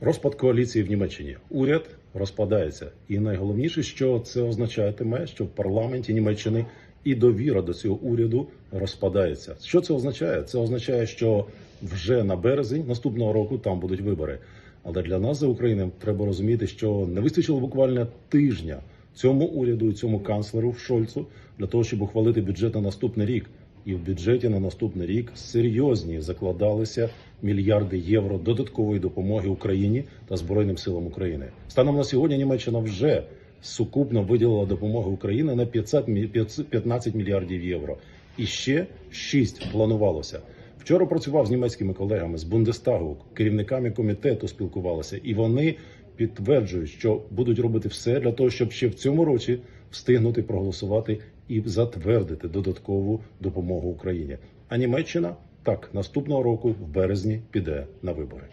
Розпад коаліції в Німеччині. Уряд розпадається. І найголовніше, що це означатиме, що в парламенті Німеччини і довіра до цього уряду розпадається. Що це означає? Це означає, що вже на березень наступного року там будуть вибори. Але для нас за Україною треба розуміти, що не вистачило буквально тижня цьому уряду і цьому канцлеру Шольцу для того, щоб ухвалити бюджет на наступний рік. І в бюджеті на наступний рік серйозні закладалися мільярди євро додаткової допомоги Україні та Збройним силам України. Станом на сьогодні Німеччина вже сукупно виділила допомогу Україні на 500, мі- 500 15 мільярдів євро. І ще 6 планувалося. Вчора працював з німецькими колегами з Бундестагу, керівниками комітету спілкувалися, і вони підтверджують, що будуть робити все для того, щоб ще в цьому році встигнути проголосувати і затвердити додаткову допомогу Україні. А Німеччина так наступного року в березні піде на вибори.